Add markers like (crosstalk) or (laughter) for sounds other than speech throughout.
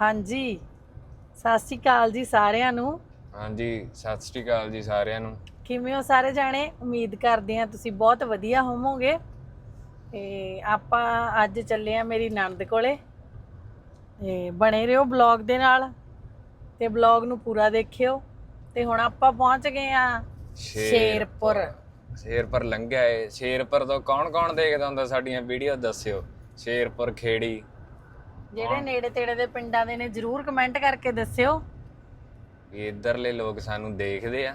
ਹਾਂਜੀ। ਸਤਿ ਸ਼੍ਰੀ ਅਕਾਲ ਜੀ ਸਾਰਿਆਂ ਨੂੰ। ਹਾਂਜੀ ਸਤਿ ਸ਼੍ਰੀ ਅਕਾਲ ਜੀ ਸਾਰਿਆਂ ਨੂੰ। ਕਿਵੇਂ ਹੋ ਸਾਰੇ ਜਾਣੇ? ਉਮੀਦ ਕਰਦੇ ਆ ਤੁਸੀਂ ਬਹੁਤ ਵਧੀਆ ਹੋਵੋਗੇ। ਤੇ ਆਪਾਂ ਅੱਜ ਚੱਲੇ ਆ ਮੇਰੀ ਨਣਦ ਕੋਲੇ। ਤੇ ਬਣੇ ਰਹੋ ਬਲੌਗ ਦੇ ਨਾਲ। ਤੇ ਬਲੌਗ ਨੂੰ ਪੂਰਾ ਦੇਖਿਓ। ਤੇ ਹੁਣ ਆਪਾਂ ਪਹੁੰਚ ਗਏ ਆ ਸ਼ੇਰਪੁਰ। ਸ਼ੇਰਪੁਰ ਲੰਘਿਆ ਏ। ਸ਼ੇਰਪੁਰ ਤੋਂ ਕੌਣ ਕੌਣ ਦੇਖਦਾ ਹੁੰਦਾ ਸਾਡੀਆਂ ਵੀਡੀਓ ਦੱਸਿਓ। ਸ਼ੇਰਪੁਰ ਖੇੜੀ। ਜਿਹੜੇ ਨੇੜੇ ਤੇੜੇ ਦੇ ਪਿੰਡਾਂ ਦੇ ਨੇ ਜਰੂਰ ਕਮੈਂਟ ਕਰਕੇ ਦੱਸਿਓ। ਵੀ ਇੱਧਰਲੇ ਲੋਕ ਸਾਨੂੰ ਦੇਖਦੇ ਆ।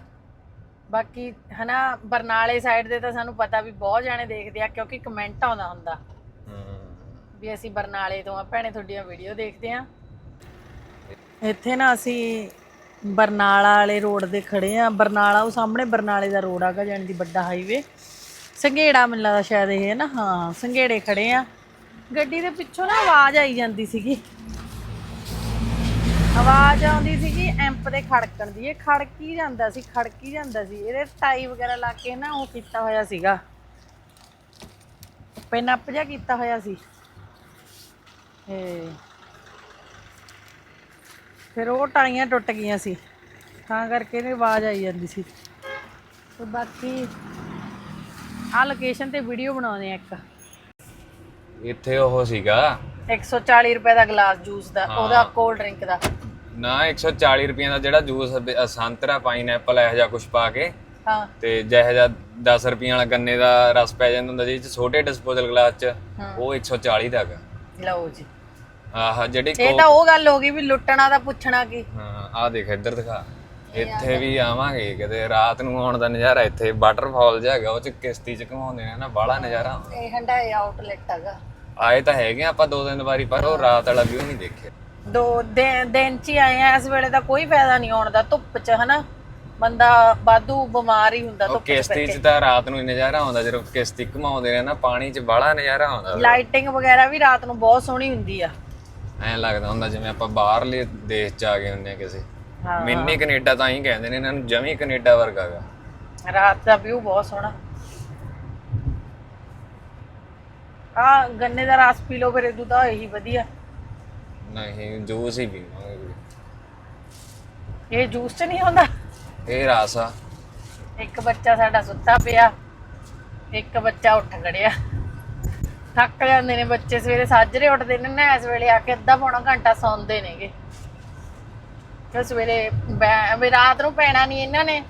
ਬਾਕੀ ਹਨਾ ਬਰਨਾਲੇ ਸਾਈਡ ਦੇ ਤਾਂ ਸਾਨੂੰ ਪਤਾ ਵੀ ਬਹੁਤ ਜਾਣੇ ਦੇਖਦੇ ਆ ਕਿਉਂਕਿ ਕਮੈਂਟ ਆਉਂਦਾ ਹੁੰਦਾ। ਵੀ ਅਸੀਂ ਬਰਨਾਲੇ ਤੋਂ ਆ ਭੈਣੇ ਤੁਹਾਡੀਆਂ ਵੀਡੀਓ ਦੇਖਦੇ ਆ। ਇੱਥੇ ਨਾ ਅਸੀਂ ਬਰਨਾਲਾ ਵਾਲੇ ਰੋਡ ਦੇ ਖੜੇ ਆ। ਬਰਨਾਲਾ ਉਹ ਸਾਹਮਣੇ ਬਰਨਾਲੇ ਦਾ ਰੋਡ ਆਗਾ ਜਾਣ ਦੀ ਵੱਡਾ ਹਾਈਵੇ ਸੰਘੇੜਾ ਮੈਨੂੰ ਲੱਗਦਾ ਸ਼ਾਇਦ ਇਹ ਹੈ ਨਾ ਹਾਂ ਸੰਘੇੜੇ ਖੜੇ ਆ। ਗੱਡੀ ਦੇ ਪਿੱਛੋਂ ਨਾ ਆਵਾਜ਼ ਆਈ ਜਾਂਦੀ ਸੀਗੀ। ਆਵਾਜ਼ ਆਉਂਦੀ ਸੀਗੀ ਐਂਪ ਦੇ ਖੜਕਣ ਦੀ। ਇਹ ਖੜਕੀ ਜਾਂਦਾ ਸੀ, ਖੜਕੀ ਜਾਂਦਾ ਸੀ। ਇਹਦੇ ਟਾਈ ਵਗੈਰਾ ਲਾ ਕੇ ਨਾ ਉਹ ਕੀਤਾ ਹੋਇਆ ਸੀਗਾ। ਪਿਨ ਅਪ ਜਿਹਾ ਕੀਤਾ ਹੋਇਆ ਸੀ। ਤੇ ਫਿਰ ਉਹ ਟਾਈਆਂ ਟੁੱਟ ਗਈਆਂ ਸੀ। ਤਾਂ ਕਰਕੇ ਇਹਦੀ ਆਵਾਜ਼ ਆਈ ਜਾਂਦੀ ਸੀ। ਤੇ ਬਾਕੀ ਆ ਲੋਕੇਸ਼ਨ ਤੇ ਵੀਡੀਓ ਬਣਾਉਂਦੇ ਆ ਇੱਕ। ਇੱਥੇ ਉਹ ਸੀਗਾ। 140 ਰੁਪਏ ਦਾ ਗਲਾਸ ਜੂਸ ਦਾ ਉਹਦਾ ਕੋਲਡ ਡਰਿੰਕ ਦਾ। ਨਾ 140 ਰੁਪਏ ਦਾ ਜਿਹੜਾ ਜੂਸ ਸੰਤਰਾ ਪਾਈਨਐਪਲ ਇਹੋ ਜਿਹਾ ਕੁਝ ਪਾ ਕੇ ਹਾਂ। ਤੇ ਜਿਹੋ ਜਿਹਾ 10 ਰੁਪਏ ਵਾਲਾ ਗੰਨੇ ਦਾ ਰਸ ਪੈ ਜਾਂਦਾ ਹੁੰਦਾ ਜਿਹਦੇ ਚ ਛੋਟੇ ਡਿਸਪੋਜ਼ਲ ਗਲਾਸ ਚ ਉਹ 140 ਦਾ ਹੈਗਾ। ਲਓ ਜੀ। ਆਹ ਜਿਹੜੀ ਇਹ ਤਾਂ ਉਹ ਗੱਲ ਹੋ ਗਈ ਵੀ ਲੁੱਟਣਾ ਦਾ ਪੁੱਛਣਾ ਕੀ। ਹਾਂ ਆ ਦੇਖ ਇੱਧਰ ਦਿਖਾ। ਇੱਥੇ ਵੀ ਆਵਾਂਗੇ ਕਿਤੇ ਰਾਤ ਨੂੰ ਆਉਣ ਦਾ ਨਜ਼ਾਰਾ ਇੱਥੇ ਵਾਟਰਫਾਲ ਜਿਹਾ ਹੈਗਾ ਉਹ ਚ ਕਿਸ਼ਤੀ ਚ ਘੁਮਾਉਂਦੇ ਨੇ ਨਾ ਬਾਹਲਾ ਨਜ਼ਾਰਾ। ਇਹ ਹੰਡਾਏ ਆਊਟਲੈਟ ਹੈਗਾ। ਆਏ ਤਾਂ ਹੈਗੇ ਆ ਆਪਾਂ ਦੋ ਦਿਨ ਵਾਰੀ ਪਰ ਉਹ ਰਾਤ ਵਾਲਾ ਵਿਊ ਨਹੀਂ ਦੇਖਿਆ। ਦੋ ਦਿਨ ਦਿਨ ਚ ਹੀ ਆਏ ਆ ਇਸ ਵੇਲੇ ਤਾਂ ਕੋਈ ਫਾਇਦਾ ਨਹੀਂ ਆਉਣ ਦਾ ਧੁੱਪ ਚ ਹਨਾ? ਬੰਦਾ ਬਾਦੂ ਬਿਮਾਰ ਹੀ ਹੁੰਦਾ ਉਹ ਧੁੱਪ ਚ ਕਿਸ਼ਤੀ ਚ ਤਾਂ ਰਾਤ ਨੂੰ ਹੀ ਨਜ਼ਾਰਾ ਆਉਂਦਾ ਜਦੋਂ ਕਿਸ਼ਤੀ ਘੁਮਾਉਂਦੇ ਨੇ ਨਾ ਪਾਣੀ ਚ ਬਾਹਲਾ ਨਜ਼ਾਰਾ ਆਉਂਦਾ। ਲਾਈਟਿੰਗ ਵਗੈਰਾ ਵੀ ਰਾਤ ਨੂੰ ਬਹੁਤ ਸੋਹਣੀ ਹੁੰਦੀ ਆ। ਐਂ ਲੱਗਦਾ ਹੁੰਦਾ ਜਿਵੇਂ ਆਪਾਂ ਬਾਹਰਲੇ ਦੇਸ਼ ਚ ਆ ਗਏ ਹੁੰਨੇ ਆ ਕਿਸੇ। ਹਾਂ। ਮਿੰਨੀ ਕੈਨੇਡਾ ਤਾਂ ਹੀ ਕਹਿੰਦੇ ਨੇ ਇਹਨਾਂ ਨੂੰ ਜਮੀ ਕੈਨੇਡਾ ਵਰਗਾ ਗਾ। ਰਾਤ ਦਾ ਵਿਊ ਬਹੁਤ ਸੋਹਣਾ। ਆ ਗੰਨੇ ਦਾ ਰਸ ਪੀ ਲਓ ਫਿਰ ਇਦੋਂ ਤਾਂ ਇਹੀ ਵਧੀਆ। ਨਹੀਂ ਜੂਸ ਹੀ ਪੀਵਾਂਗੇ ਕੋਈ। ਇਹ ਜੂਸ ਚ ਨਹੀਂ ਹੁੰਦਾ? ਇਹ ਰਸ ਆ। ਇੱਕ ਬੱਚਾ ਸਾਡਾ ਸੁੱਤਾ ਪਿਆ ਇੱਕ ਬੱਚਾ ਉੱਠ ਖੜਿਆ। ਥੱਕ ਜਾਂਦੇ ਨੇ ਬੱਚੇ ਸਵੇਰੇ ਸਾਜਰੇ ਉੱਠਦੇ ਨੇ ਨਾ ਇਸ ਵੇਲੇ ਆ ਕੇ ਅੱਧਾ ਪੌਣਾ ਘੰਟਾ ਸੌਂਦੇ ਨੇਗੇ। ਫਿਰ ਸਵੇਰੇ ਬੈ- ਵੀ ਰਾਤ ਨੂੰ ਪੈਣਾ ਨਹੀਂ ਇਹਨਾਂ ਨੇ।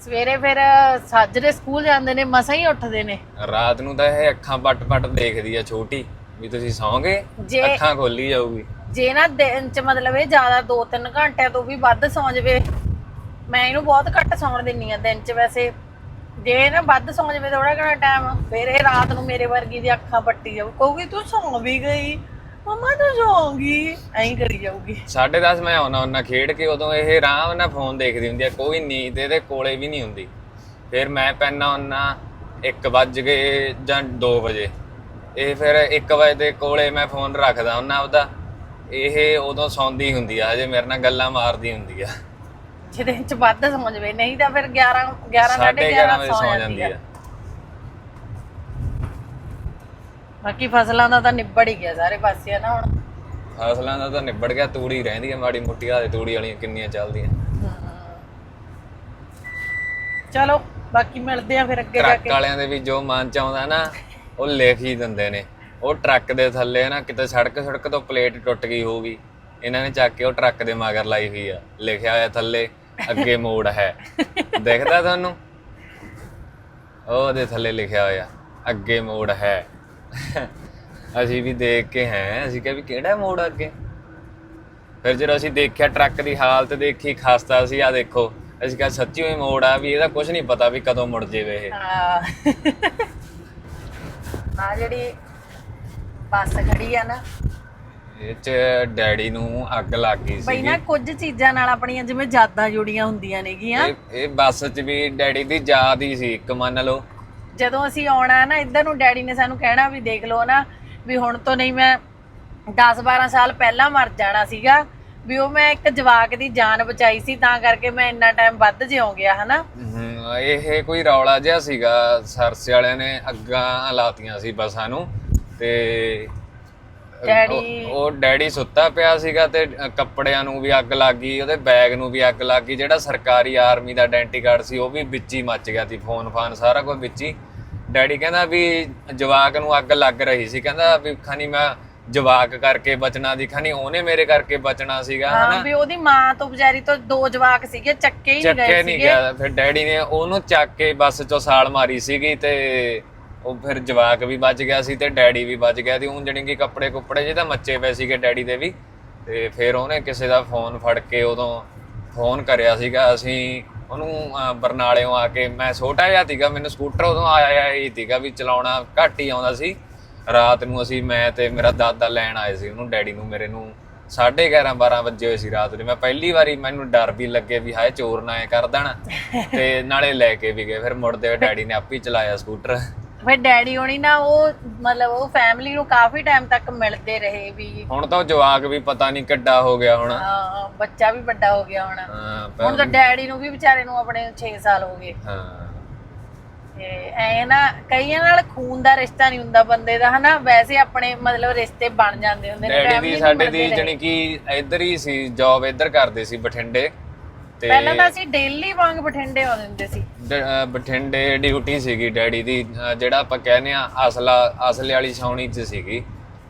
ਸਵੇਰੇ ਫਿਰ ਸਾਜਰੇ ਸਕੂਲ ਜਾਂਦੇ ਨੇ ਮਸਾਂ ਹੀ ਉੱਠਦੇ ਨੇ। ਰਾਤ ਨੂੰ ਤਾਂ ਇਹ ਅੱਖਾਂ ਪੱਟ-ਪੱਟ ਦੇਖਦੀ ਆ ਛੋਟੀ ਵੀ ਤੁਸੀਂ ਸੌਂਗੇ? ਜੇ ਅੱਖਾਂ ਖੋਲੀ ਜਾਊਗੀ। ਜੇ ਨਾ ਦਿਨ ਚ ਮਤਲਬ ਇਹ ਜ਼ਿਆਦਾ 2-3 ਘੰਟਿਆਂ ਤੋਂ ਵੀ ਵੱਧ ਸੌਂ ਜਵੇ ਮੈਂ ਇਹਨੂੰ ਬਹੁਤ ਘੱਟ ਸੌਣ ਦਿੰਨੀ ਆ ਦਿਨ ਚ ਵੈਸੇ। ਜੇ ਨਾ ਵੱਧ ਸੌਂ ਜਵੇ ਥੋੜਾ ਘਣਾ ਟਾਈਮ ਫਿਰ ਇਹ ਰਾਤ ਨੂੰ ਮੇਰੇ ਵਰਗੀ ਦੀ ਅੱਖਾਂ ਪੱਟੀ ਜਾਊ। ਕਹੂਗੀ ਤੂੰ ਸੌਂ ਵੀ ਗਈ। ਮਮਾ ਤੂੰ ਸੌਂਗੀ ਐਂ ਕਰੀ ਜਾਊਗੀ। 10:30 ਮੈਂ ਆਉਣਾ ਉਹਨਾਂ ਖੇਡ ਕੇ ਉਦੋਂ ਇਹ ਆਰਾਮ ਨਾਲ ਫੋਨ ਦੇਖਦੀ ਹੁੰਦੀ ਆ ਕੋਈ ਨੀਂਦ ਇਹਦੇ ਕੋਲੇ ਵੀ ਨਹੀਂ ਹੁੰਦੀ। ਫਿਰ ਮੈਂ ਪੈਣਾ ਉਹਨਾਂ 1 ਵੱਜ ਗਏ ਜਾਂ 2 ਵਜੇ। ਇਹ ਫਿਰ 1 ਵਜੇ ਦੇ ਕੋਲੇ ਮੈਂ ਫੋਨ ਰੱਖਦਾ ਉਹਨਾਂ ਆਪਦਾ। ਇਹ ਉਦੋਂ ਸੌਂਦੀ ਹੁੰਦੀ ਆ ਹਜੇ ਮੇਰੇ ਨਾਲ ਗੱਲਾਂ ਮਾਰਦੀ ਹੁੰਦੀ ਆ। ਜੇ ਦਿਨ ਚ ਵੱਧ ਸੌਂ ਜਵੇ ਨਹੀਂ ਤਾਂ ਫਿਰ 11 11 11:30 11:30 ਵਜੇ ਸੌ ਜਾਂਦੀ ਆ। ਬਾਕੀ ਫਸਲਾਂ ਦਾ ਤਾਂ ਨਿਬੜ ਹੀ ਗਿਆ ਸਾਰੇ ਪਾਸੇ ਨਾ ਹੁਣ। ਫਸਲਾਂ ਦਾ ਤਾਂ ਨਿਬੜ ਗਿਆ ਤੂੜੀ ਰਹਿੰਦੀ ਆ ਮਾੜੀ ਮੋਟੀ ਆ ਤੂੜੀ ਵਾਲੀਆਂ ਕਿੰਨੀਆਂ ਚੱਲਦੀਆਂ। ਚਲੋ ਬਾਕੀ ਮਿਲਦੇ ਆ ਫਿਰ ਅੱਗੇ ਜਾ ਟਰੱਕ ਵਾਲਿਆਂ ਦੇ ਵੀ ਜੋ ਮਨ ਚ ਆਉਂਦਾ ਨਾ ਉਹ ਲਿਖ ਹੀ ਦਿੰਦੇ ਨੇ। ਉਹ ਟਰੱਕ ਦੇ ਥੱਲੇ ਨਾ ਕਿਤੇ ਸੜਕ ਸੜਕ ਤੋਂ ਪਲੇਟ ਟੁੱਟ ਗਈ ਹੋਊਗੀ। ਇਹਨਾਂ ਨੇ ਚੱਕ ਕੇ ਉਹ ਟਰੱਕ ਦੇ ਮਗਰ ਲਾਈ ਹੋਈ ਆ। ਲਿਖਿਆ ਹੋਇਆ ਥੱਲੇ ਅੱਗੇ ਮੋੜ ਹੈ। ਦਿਖਦਾ ਤੁਹਾਨੂੰ? ਉਹਦੇ ਥੱਲੇ ਲਿਖਿਆ ਹੋਇਆ ਅੱਗੇ ਮੋੜ ਹੈ। (laughs) ਅਸੀਂ ਵੀ ਦੇਖ ਕੇ ਹੈ ਅਸੀਂ ਕਿਹਾ ਵੀ ਕਿਹੜਾ ਮੋੜ ਅੱਗੇ? ਫਿਰ ਜਦੋਂ ਅਸੀਂ ਦੇਖਿਆ ਟਰੱਕ ਦੀ ਹਾਲਤ ਦੇਖੀ ਖਸਤਾ ਸੀ ਆ ਦੇਖੋ। ਅਸੀਂ ਕਿਹਾ ਸੱਚੀ ਹੋਈ ਮੋੜ ਆ ਵੀ ਇਹਦਾ ਕੁਝ ਨਹੀਂ ਪਤਾ ਵੀ ਕਦੋਂ ਮੁੜ ਜਾਵੇ ਇਹ। ਆ ਆ ਜਿਹੜੀ ਬੱਸ ਖੜੀ ਆ ਨਾ। ਇਹ ਚ ਡੈਡੀ ਨੂੰ ਅੱਗ ਲੱਗ ਗਈ ਬਈ ਸੀ ਨਾ ਕੁਝ ਚੀਜ਼ਾਂ ਨਾਲ ਆਪਣੀਆਂ ਜਿਵੇਂ ਯਾਦਾਂ ਜੁੜੀਆਂ ਹੁੰਦੀਆਂ ਨੇਗੀਆਂ। ਇਹ ਬੱਸ ਚ ਵੀ ਡੈਡੀ ਦੀ ਯਾਦ ਹੀ ਸੀ ਇੱਕ ਮੰਨ ਲਓ। ਜਦੋਂ ਅਸੀਂ ਆਉਣਾ ਨਾ ਇੱਧਰ ਨੂੰ ਡੈਡੀ ਨੇ ਸਾਨੂੰ ਕਹਿਣਾ ਵੀ ਦੇਖ ਲਓ ਨਾ ਵੀ ਹੁਣ ਤੋਂ ਨਹੀਂ ਮੈਂ 10 12 ਸਾਲ ਪਹਿਲਾਂ ਮਰ ਜਾਣਾ ਸੀਗਾ ਵੀ ਉਹ ਮੈਂ ਇੱਕ ਜਵਾਕ ਦੀ ਜਾਨ ਬਚਾਈ ਸੀ ਤਾਂ ਕਰਕੇ ਮੈਂ ਇੰਨਾ ਟਾਈਮ ਵੱਧ ਜਿਉਂ ਗਿਆ ਹਨਾ? ਹਮ, ਇਹ ਕੋਈ ਰੌਲਾ ਜਿਹਾ ਸੀਗਾ ਸਰਸੇ ਵਾਲਿਆਂ ਨੇ ਅੱਗਾਂ ਲਾਤੀਆਂ ਸੀ ਬੱਸਾਂ ਨੂੰ ਤੇ ਡੈਡੀ ਉਹ- ਉਹ ਡੈਡੀ ਸੁੱਤਾ ਪਿਆ ਸੀਗਾ ਤੇ ਅ, ਕੱਪੜਿਆਂ ਨੂੰ ਵੀ ਅੱਗ ਲੱਗ ਗਈ ਉਹਦੇ ਬੈਗ ਨੂੰ ਵੀ ਅੱਗ ਲੱਗ ਗਈ ਜਿਹੜਾ ਸਰਕਾਰੀ ਆਰਮੀ ਦਾ ਆਇਡੈਂਟੀ ਕਾਰਡ ਸੀ ਉਹ ਵੀ ਵਿੱਚ ਹੀ ਮੱਚ ਗਿਆ ਸੀ ਫੋਨ ਫਾਨ ਸਾਰਾ ਕੁਝ ਵਿੱਚ ਹੀ। ਡੈਡੀ ਕਹਿੰਦਾ ਵੀ ਜਵਾਕ ਨੂੰ ਅੱਗ ਲੱਗ ਰਹੀ ਸੀ। ਕਹਿੰਦਾ ਵੀ ਖਾਨੀ ਮੈਂ ਜਵਾਕ ਕਰਕੇ ਬਚਣਾ ਦੀ ਖਾਨੀ ਉਹਨੇ ਮੇਰੇ ਕਰਕੇ ਬਚਣਾ ਸੀਗਾ ਹਾਂ ਵੀ ਉਹਦੀ ਮਾਂ ਤੋਂ ਵਿਚਾਰੀ ਤੋਂ ਦੋ ਜਵਾਕ ਸੀਗੇ ਚੱਕੇ ਹੀ ਨਹੀਂ ਚੱਕੇ ਗਏ ਨਹੀਂ ਸੀਗੇ। ਗਿਆ। ਫਿਰ ਡੈਡੀ ਨੇ ਉਹਨੂੰ ਚੱਕ ਕੇ ਬੱਸ ਚੋਂ ਸਾਲ ਮਾਰੀ ਸੀਗੀ ਤੇ ਉਹ ਫਿਰ ਜਵਾਕ ਵੀ ਬਚ ਗਿਆ ਸੀ ਤੇ ਡੈਡੀ ਵੀ ਬਚ ਗਿਆ ਸੀ। ਉਹ ਜਣੀ ਕਿ ਕੱਪੜੇ ਕੁੱਪੜੇ ਜਿਹੇ ਤਾਂ ਮੱਚੇ ਪਏ ਸੀਗੇ ਡੈਡੀ ਦੇ ਵੀ। ਤੇ ਫਿਰ ਉਹਨੇ ਕਿਸੇ ਦਾ ਫੋਨ ਫੜ ਕੇ ਉਦੋਂ ਫੋਨ ਕਰਿਆ ਸੀਗਾ ਅਸੀਂ ਉਹਨੂੰ ਅਹ, ਬਰਨਾਲਿਓਂ ਆ ਕੇ ਮੈਂ ਛੋਟਾ ਜਿਹਾ ਸੀਗਾ ਮੈਨੂੰ ਸਕੂਟਰ ਉਦੋਂ ਆਇਆ ਹੀ ਸੀਗਾ ਵੀ ਚਲਾਉਣਾ ਘੱਟ ਹੀ ਆਉਂਦਾ ਸੀ। ਰਾਤ ਨੂੰ ਅਸੀਂ ਮੈਂ ਤੇ ਮੇਰਾ ਦਾਦਾ ਲੈਣ ਆਏ ਸੀ ਉਹਨੂੰ ਡੈਡੀ ਨੂੰ ਮੇਰੇ ਨੂੰ 11:30 12 ਵਜੇ ਹੋਏ ਸੀ ਰਾਤ ਨੂੰ ਮੈਂ ਪਹਿਲੀ ਵਾਰੀ ਮੈਨੂੰ ਡਰ ਵੀ ਲੱਗੇ ਵੀ ਹਾਏ ਚੋਰ ਨਾ ਐ ਕਰ ਦੇਣ ਤੇ ਨਾਲੇ ਲੈ ਕੇ ਵੀ ਗਏ ਫਿਰ ਮੁੜਦੇ ਹੋਏ ਡੈਡੀ ਨੇ ਆਪੇ ਹੀ ਚਲਾਇਆ ਸਕੂਟਰ। ਫਿਰ ਡੈਡੀ ਹੋਣੀ ਨਾ ਉਹ ਮਤਲਬ ਉਹ ਫੈਮਿਲੀ ਨੂੰ ਕਾਫੀ ਟਾਈਮ ਤੱਕ ਮਿਲਦੇ ਰਹੇ ਵੀ ਹੁਣ ਤਾਂ ਉਹ ਜਵਾਕ ਵੀ ਪਤਾ ਨਹੀਂ ਕਿੱਡਾ ਹੋ ਗਿਆ ਹੁਣ। ਹਾਂ, ਬੱਚਾ ਵੀ ਵੱਡਾ ਹੋ ਗਿਆ ਹੁਣ। ਹਾਂ, ਹੁਣ ਤਾਂ ਡੈਡੀ ਨੂੰ ਵੀ ਵਿਚਾਰੇ ਨੂੰ ਆਪਣੇ 6 ਸਾਲ ਹੋ ਗਏ। ਹਾਂ। ਤੇ ਐ ਨਾ ਕਈਆਂ ਨਾਲ ਖੂਨ ਦਾ ਰਿਸ਼ਤਾ ਨਹੀਂ ਹੁੰਦਾ ਬੰਦੇ ਦਾ ਹਨਾ? ਵੈਸੇ ਆਪਣੇ ਮਤਲਬ ਰਿਸ਼ਤੇ ਬਣ ਜਾਂਦੇ ਹੁੰਦੇ ਨੇ ਡੈਡੀ family ਦੀ ਨੂੰ ਸਾਡੇ ਮਿਲਦੇ ਦੀ ਰਹੇ। ਜਣੀ ਕਿ ਇੱਧਰ ਹੀ ਸੀ ਜੌਬ ਇੱਧਰ ਕਰਦੇ ਸੀ ਬਠਿੰਡੇ। ਤੇ ਪਹਿਲਾਂ ਤਾਂ ਅਸੀਂ ਡੇਲੀ ਵਾਂਗ ਬਠਿੰਡੇ ਆਉਂਦੇ ਹੁੰਦੇ ਸੀ। ਡ- ਬਠਿੰਡੇ ਡਿਊਟੀ ਸੀਗੀ ਡੈਡੀ ਦੀ ਜਿਹੜਾ ਆਪਾਂ ਕਹਿੰਦੇ ਆ ਅਸਲਾ ਅਸਲੇ ਵਾਲੀ ਛਾਉਣੀ 'ਚ ਸੀਗੀ।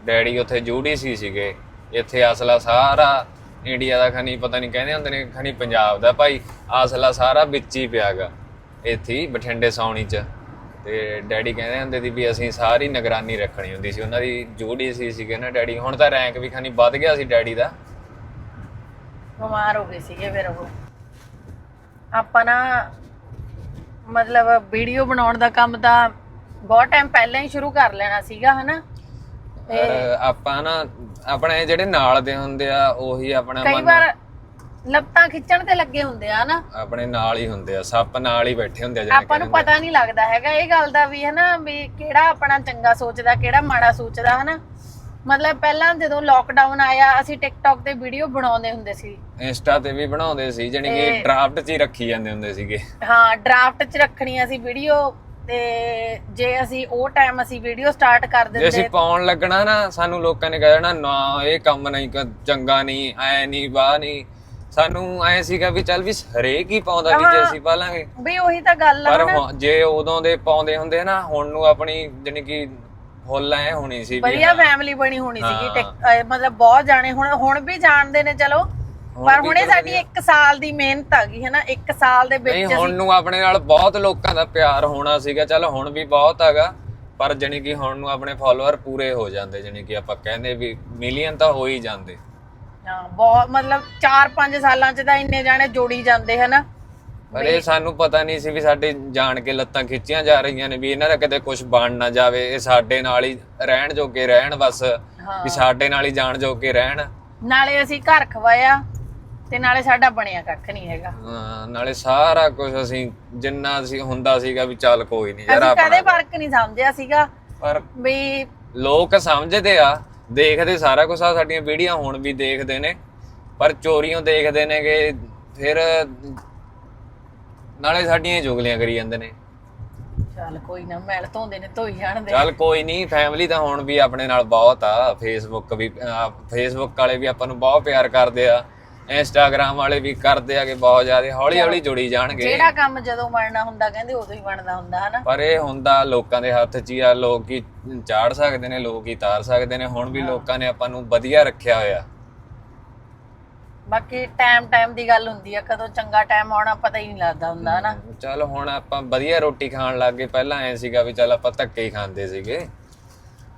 ਡੈਡੀ ਉੱਥੇ ਜੂਡੀ ਸੀ ਸੀਗੇ ਇੱਥੇ ਅਸਲਾ ਸਾਰਾ ਇੰਡੀਆ ਦਾ ਖਣੀ ਪਤਾ ਨਹੀਂ ਕਹਿੰਦੇ ਹੁੰਦੇ ਨੇ ਖਣੀ ਪੰਜਾਬ ਦਾ ਭਾਈ ਅਸਲਾ ਸਾਰਾ ਵਿੱਚ ਹੀ ਪਿਆਗਾ ਇੱਥੇ ਹੀ ਬਠਿੰਡੇ ਛਾਉਣੀ 'ਚ। ਤੇ ਡੈਡੀ ਕਹਿੰਦੇ ਹੁੰਦੇ ਸੀ ਵੀ ਅਸੀਂ ਸਾਰੀ ਨਿਗਰਾਨੀ ਰੱਖਣੀ ਹੁੰਦੀ ਸੀ ਉਹਨਾਂ ਦੀ ਜੂਡੀ ਸੀ ਸੀਗੇ ਨਾ ਡੈਡੀ ਹੁਣ ਤਾਂ ਰੈਂਕ ਵੀ ਖਣੀ ਵੱਧ ਗਿਆ ਸੀ ਡੈਡੀ ਦਾ। ਬਿਮਾਰ ਹੋ ਗਏ ਸੀਗੇ ਫਿਰ ਉਹ। ਆਪਾਂ ਨਾ ਮਤਲਬ ਵੀਡੀਓ ਬਣਾਉਣ ਦਾ ਕੰਮ ਤਾਂ ਬਹੁਤ ਟਾਈਮ ਪਹਿਲਾਂ ਹੀ ਸ਼ੁਰੂ ਕਰ ਲੈਣਾ ਸੀਗਾ ਹਨਾ? ਆਪਾਂ ਨਾ ਆਪਣੇ ਜਿਹੜੇ ਨਾਲ ਦੇ ਹੁੰਦੇ ਆ ਉਹੀ ਆਪਣਾ ਕਈ ਮਨ ਵਾਰ ਲੱਤਾਂ ਖਿੱਚਣ ਤੇ ਲੱਗੇ ਹੁੰਦੇ ਆ ਨਾ ਆਪਣੇ ਨਾਲ ਹੀ ਹੁੰਦੇ ਆ ਸੱਪ ਨਾਲ ਹੀ ਬੈਠੇ ਹੁੰਦੇ ਆ ਜਿਹੜੇ ਆਪਾਂ ਨੂੰ ਪਤਾ ਨਹੀਂ ਲੱਗਦਾ ਹੈਗਾ ਇਹ ਗੱਲ ਦਾ ਵੀ ਹਨਾ? ਵੀ ਕਿਹੜਾ ਆਪਣਾ ਚੰਗਾ ਸੋਚਦਾ ਕਿਹੜਾ ਮਾੜਾ ਸੋਚਦਾ ਹਨਾ? ਮਤਲਬ ਪਹਿਲਾਂ ਜਦੋਂ ਲੋਕਡਾਊਨ ਆਇਆ ਅਸੀਂ ਟਿਕਟੌਕ ਤੇ ਵੀਡੀਓ ਬਣਾਉਂਦੇ ਹੁੰਦੇ ਸੀ। ਇੰਸਟਾ ਤੇ ਵੀ ਬਣਾਉਂਦੇ ਸੀ ਜਾਣੀ ਕਿ ਤੇ- ਡਰਾਫਟ 'ਚ ਹੀ ਰੱਖੀ ਜਾਂਦੇ ਹੁੰਦੇ ਸੀਗੇ। ਹਾਂ ਡਰਾਫਟ 'ਚ ਰੱਖਣੀਆਂ ਸੀ ਵੀਡੀਓ ਤੇ ਜੇ ਅਸੀਂ ਉਹ ਟਾਈਮ ਅਸੀਂ ਵੀਡੀਓ ਸਟਾਰਟ ਕਰ ਜੇ ਅਸੀਂ ਪਾਉਣ ਲੱਗਣਾ ਨਾ ਸਾਨੂੰ ਲੋਕਾਂ ਨੇ ਕਹਿ ਦੇਣਾ ਨਾ ਇਹ ਕੰਮ ਨਹੀਂ ਕ- ਚੰਗਾ ਨਹੀਂ ਐ ਨਹੀਂ ਵਾਹ ਨਹੀਂ। ਸਾਨੂੰ ਐ ਸੀਗਾ ਵੀ ਚੱਲ ਵੀ ਹਰੇਕ ਹੀ ਪਾਉਂਦਾ ਵੀ ਜੇ ਅਸੀਂ ਪਾ ਲਾਂਗੇ ਵੀ ਉਹੀ ਤਾਂ ਗੱਲ ਆ ਪਰ ਹੁਣ- ਜੇ ਉਦੋਂ ਦੇ ਪਾਉਂਦੇ ਹੁੰਦੇ ਨਾ ਹੁਣ ਨੂੰ ਆਪਣੀ ਜਾਣੀ ਕਿ ਫੁੱਲ ਐ ਹੋਣੀ ਸੀ ਵੀ ਵਧੀਆ ਫੈਮਿਲੀ ਬਣੀ ਹੋਣੀ ਸੀਗੀ ਹਾਂ। ਟਿਕ- ਅਹ ਮਤਲਬ ਬਹੁਤ ਜਾਣੇ ਹੁਣ ਹੁਣ ਵੀ ਜਾਣਦੇ ਨੇ ਚਲੋ। ਹੁਣ ਪਰ ਵੀ ਹੁਣੇ ਚਲੋ ਸਾਡੀ 1 ਸਾਲ ਦੀ ਮਿਹਨਤ ਆ ਗਈ ਹਨਾ? 1 ਸਾਲ ਦੇ ਨਹੀਂ ਵਿੱਚ ਹੁਣ ਨੂੰ ਆਪਣੇ ਨਾਲ ਬਹੁਤ ਲੋਕਾਂ ਦਾ ਪਿਆਰ ਹੋਣਾ ਸੀਗਾ। ਚਲ ਹੁਣ ਵੀ ਬਹੁਤ ਹੈਗਾ। ਪਰ ਜਾਣੀ ਕਿ ਹੁਣ ਨੂੰ ਆਪਣੇ ਫਾਲੋਅਰ ਪੂਰੇ ਹੋ ਜਾਂਦੇ। ਜਾਣੀ ਕਿ ਆਪਾਂ ਕਹਿੰਦੇ ਵੀ ਮਿਲੀਅਨ ਤਾਂ ਹੋ ਹੀ ਜਾਂਦੇ। ਹਾਂ ਬਹੁਤ ਮਤਲਬ 4-5 ਸਾਲਾਂ ਚ ਤਾਂ ਇੰਨੇ ਜਾਣੇ ਜੋੜੀ ਜਾਂਦੇ ਹਨਾ? ਪਰ ਇਹ ਸਾਨੂੰ ਪਤਾ ਨਹੀਂ ਸੀ ਵੀ ਸਾਡੇ ਜਾਣ ਕੇ ਲੱਤਾਂ ਖਿੱਚੀਆਂ ਜਾ ਰਹੀਆਂ ਨੇ ਵੀ ਇਹਨਾਂ ਦਾ ਕਿਤੇ ਕੁਝ ਬਣ ਨਾ ਜਾਵੇ। ਇਹ ਸਾਡੇ ਨਾਲ ਹੀ ਰਹਿਣ ਜੋਗੇ ਰਹਿਣ ਬਸ ਵੀ ਸਾਡੇ ਨਾਲ ਹੀ ਜਾਣ ਜੋਗੇ ਰਹਿਣ। ਨਾਲੇ ਅਸੀਂ ਘਰ ਖਵਾਇਆ ਤੇ ਨਾਲੇ ਸਾਡਾ ਬਣਿਆ ਕੱਖ ਨਹੀਂ ਹੈਗਾ। ਹਾਂ, ਨਾਲੇ ਸਾਰਾ ਕੁਝ ਅਸੀਂ ਜਿੰਨਾ ਅਸੀਂ ਹੁੰਦਾ ਸੀਗਾ ਵੀ ਚੱਲ ਕੋਈ ਨਹੀਂ ਯਾਰ ਅਸੀਂ ਕਦੇ ਫ਼ਰਕ ਨਹੀਂ ਸਮਝਿਆ ਸੀਗਾ ਪਰ ਵੀ ਲੋਕ ਸਮਝਦੇ ਆ ਦੇਖਦੇ ਸਾਰਾ ਕੁਝ ਆ ਸਾਡੀਆਂ ਵੀਡੀਓ ਹੁਣ ਵੀ ਦੇਖਦੇ ਨੇ ਪਰ ਚੋਰੀਆਂ ਦੇਖਦੇ ਨੇਗੇ ਫਿਰ ਨਾਲੇ ਸਾਡੀਆਂ ਹੀ ਚੁਗਲੀਆਂ ਕਰੀ ਜਾਂਦੇ ਨੇ। ਚੱਲ ਕੋਈ ਨਾ ਮੈਲ ਧੋਂਦੇ ਨੇ ਧੋਈ ਜਾਣਦੇ। ਚੱਲ ਕੋਈ ਨਹੀਂ ਫੈਮਿਲੀ ਤਾਂ ਹੁਣ ਵੀ ਆਪਣੇ ਨਾਲ ਬਹੁਤ ਆ। ਫੇਸਬੁੱਕ ਵੀ ਫੇਸਬੁੱਕ ਵਾਲੇ ਵੀ ਆਪਾਂ ਨੂੰ ਬਹੁਤ ਪਿਆਰ ਕਰਦੇ ਆ। ਇੰਸਟਾਗ੍ਰam ਵਾਲੇ ਵੀ ਕਰਦੇ ਆਗੇ ਬਹੁਤ ਜ਼ਿਆਦਾ ਹੌਲੀ ਹੌਲੀ ਜੁੜੀ ਜਾਣਗੇ। ਜਿਹੜਾ ਕੰਮ ਜਦੋਂ ਬਣਨਾ ਹੁੰਦਾ ਕਹਿੰਦੇ ਉਦੋਂ ਹੀ ਬਣਦਾ ਹੁੰਦਾ ਹਨਾ? ਪਰ ਇਹ ਹੁੰਦਾ ਲੋਕਾਂ ਦੇ ਹੱਥ 'ਚ ਹੀ ਆ ਲੋਕ ਹੀ ਚਾੜ ਸਕਦੇ ਨੇ ਲੋਕ ਹੀ ਤਾਰ ਸਕਦੇ ਨੇ। ਹੁਣ ਵੀ ਲੋਕਾਂ ਨੇ ਆਪਾਂ ਨੂੰ ਵਧੀਆ ਰੱਖਿਆ ਹੋਇਆ। ਬਾਕੀ ਟਾਈਮ ਟਾਈਮ ਦੀ ਗੱਲ ਹੁੰਦੀ ਆ ਕਦੋਂ ਚੰਗਾ ਟਾਈਮ ਆਉਣਾ ਪਤਾ ਹੀ ਨਹੀਂ ਲੱਗਦਾ ਹੁੰਦਾ ਹਨਾ? ਚੱਲ ਹੁਣ ਆਪਾਂ ਵਧੀਆ ਰੋਟੀ ਖਾਣ ਲੱਗ ਗਏ। ਪਹਿਲਾਂ ਐ ਸੀਗਾ ਵੀ ਚੱਲ ਆਪਾਂ ਧੱਕੇ ਹੀ ਖਾਂਦੇ ਸੀਗੇ।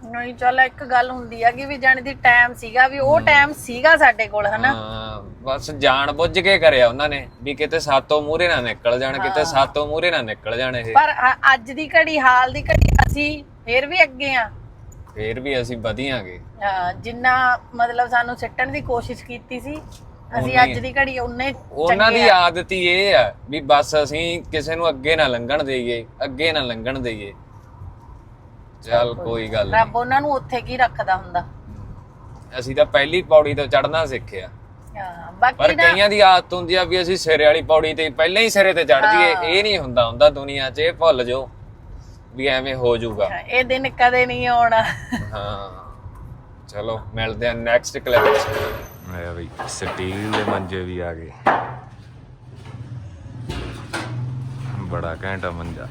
ਨਹੀਂ ਚੱਲ ਇੱਕ ਗੱਲ ਹੁੰਦੀ ਆ ਕਿ ਵੀ ਜਾਣੀ ਦੀ ਟਾਈਮ ਸੀਗਾ ਵੀ ਉਹ ਟਾਈਮ ਸੀਗਾ ਸਾਡੇ ਕੋਲ ਹਨਾ? ਹਾਂ ਬਸ ਜਾਣ ਬੁੱਝ ਕੇ ਕਰਿਆ ਉਹਨਾਂ ਨੇ ਵੀ ਕਿਤੇ ਸਾਤੋਂ ਮੂਹਰੇ ਨਾ ਨਿਕਲ ਜਾਣ ਕਿਤੇ ਸਾਤੋਂ ਮੂਹਰੇ ਨਾ ਨਿਕਲ ਜਾਣ ਇਹ। ਪਰ ਅ- ਅੱਜ ਦੀ ਘੜੀ ਹਾਲ ਦੀ ਘੜੀ ਅਸੀਂ ਫੇਰ ਵੀ ਅੱਗੇ ਆ। ਫੇਰ ਵੀ ਅਸੀਂ ਵਧੀਆਂਗੇ। ਹਾਂ, ਜਿੰਨਾ ਮਤਲਬ ਸਾਨੂੰ ਸਿੱਟਣ ਦੀ ਕੋਸ਼ਿਸ਼ ਕੀਤੀ ਸੀ ਅਸੀਂ ਅੱਜ ਦੀ ਘੜੀ ਉਹਨੇ ਉਹਨਾਂ ਦੀ ਆਦਤ ਹੀ ਇਹ ਆ ਵੀ ਬਸ ਅਸੀਂ ਕਿਸੇ ਨੂੰ ਅੱਗੇ ਨਾ ਲੰਘਣ ਦੇਈਏ ਅੱਗੇ ਨਾ ਲੰਘਣ ਦੇਈਏ। ਚੱਲ ਕੋਈ ਗੱਲ ਨੀ। ਰੱਬ ਉਹਨਾਂ ਨੂੰ ਉੱਥੇ ਕੀ ਰੱਖਦਾ ਹੁੰਦਾ? ਅਸੀਂ ਤਾਂ ਪਹਿਲੀ ਪੌੜੀ ਤੋਂ ਚੜਨਾ ਸਿੱਖਿਆ। ਪਰ ਕਈਆਂ ਦੀ ਆਦਤ ਹੁੰਦੀ ਆ ਵੀ ਅਸੀਂ ਸਿਰੇ ਵਾਲੀ ਪੌੜੀ ਤੇ ਪਹਿਲਾਂ ਹੀ ਸਿਰੇ ਤੇ ਚੜ ਜਾਈਏ। ਇਹ ਨਹੀਂ ਹੁੰਦਾ ਹੁੰਦਾ ਦੁਨੀਆ 'ਚ ਇਹ ਭੁੱਲ ਜਾਓ ਵੀ ਐਵੇਂ ਹੋ ਜਾਊਗਾ। ਇਹ ਦਿਨ ਕਦੇ ਨਹੀਂ ਆਉਣਾ। ਹਾਂ। ਚਲੋ ਮਿਲਦੇ ਆ ਨੈਕਸਟ ਕਲਿੱਪ 'ਚ। ਆਇਆ ਬਈ ਸਟੀਲ ਦੇ ਮੰਜੇ ਵੀ ਆ ਗਏ। ਬੜਾ ਘੈਂਟਾ ਮੰਜਾ।